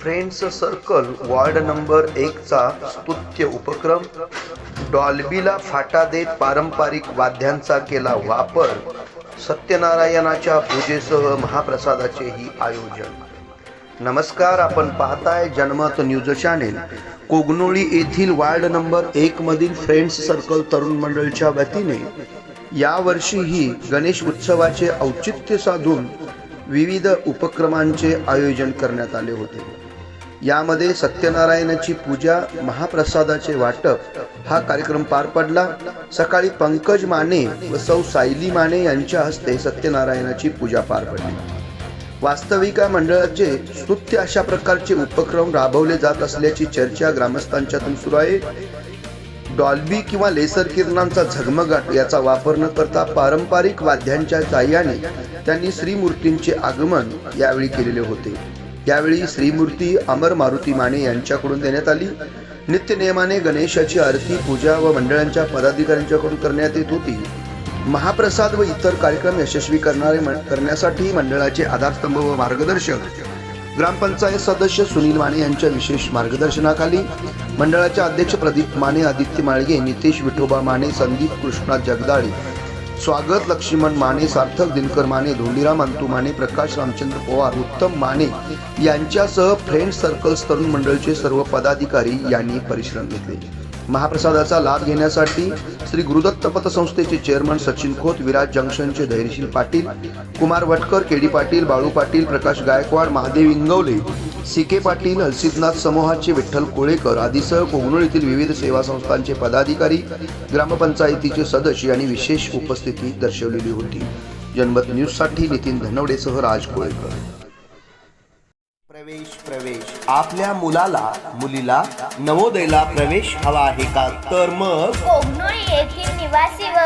Friends circle ward number एकचा स्तुत्य उपक्रम. डॉल्बीला फाटा देत पारंपरिक वाद्यांचा केला वापर. सत्यनारायणाच्या पूजेसह महाप्रसादाचेही आयोजन. नमस्कार आपण पाहताय जनमत न्यूज चॅनेल कोगनोळी येथील वार्ड नंबर एक मधील फ्रेंड्स सर्कल तरुण मंडळच्या वतीने यावर्षीही गणेश उत्सवाचे औचित्य साधून विविध उपक्रमांचे आयोजन करण्यात आले होते. यामध्ये सत्यनारायणाची पूजा महाप्रसादाचे वाटप हा कार्यक्रम पार पडला. सकाळी पंकज माने व सौ सायली माने यांच्या हस्ते सत्यनारायणाची पूजा पार पडली. वास्तविका मंडळाचे स्तुत्य अशा प्रकारचे उपक्रम राबवले जात असल्याची चर्चा ग्रामस्थांच्यातून सुरू आहे. डॉल्बी किंवा लेसर किरणांचा झगमगाट याचा वापर न करता पारंपरिक वाद्यांच्या साह्याने त्यांनी श्रीमूर्तींचे आगमन यावेळी केलेले होते. यावेळी श्रीमूर्ती अमर मारुती माने यांच्याकडून देण्यात आली. नित्य नियमाने गणेशाची आरती पूजा व मंडळांच्या पदाधिकाऱ्यांच्याकडून करण्यात येत होती. महाप्रसाद व इतर कार्यक्रम यशस्वी करणारे करण्यासाठी मंडळाचे आधारस्तंभ व मार्गदर्शक ग्रामपंचायत सदस्य सुनील माने यांच्या विशेष मार्गदर्शनाखाली मंडळाचे अध्यक्ष प्रदीप माने आदित्य माळगे नितेश विठोबा माने संदीप कृष्णा जगदाळे स्वागत लक्ष्मण माने सार्थक दिनकर माने धोंडीराम अंतू माने प्रकाश रामचंद्र पवार उत्तम माने यांच्यासह फ्रेंड सर्कल्स तरुण मंडळचे सर्व पदाधिकारी यांनी परिश्रम घेतले. महाप्रसादाचा लाभ घेण्यासाठी श्री गुरुदत्त पतसंस्थेचे chairman Sachin Khot Viraj जंक्शनचे Dhairyashil Patil Kumar Vatkar K D Patil Balu Patil Prakash Gaikwad Mahadev Ingawale C K Patil Halsiddhanath समूहाचे विठ्ठल कोळेकर आदीसह कोगनोळीतील विविध सेवा संस्थांचे पदाधिकारी ग्रामपंचायतीचे सदस्य यांनी विशेष उपस्थिती दर्शवलेली होती. जनमत न्यूजसाठी नितीन धनवडेसह राज कोळेकर. प्रवेश प्रवेश. आपल्या मुलाला मुलीला नवोदयला प्रवेश हवा आहे का? तर मग? येथील निवासी व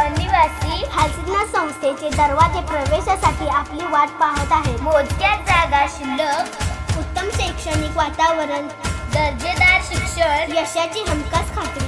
अनिवासी हालसिद्ना संस्थेचे दरवाजे प्रवेशासाठी आपली वाट पाहत आहे मोजक्या जागा शिल्लक उत्तम शैक्षणिक वातावरण दर्जेदार शिक्षण यशाची हमखास खात्री.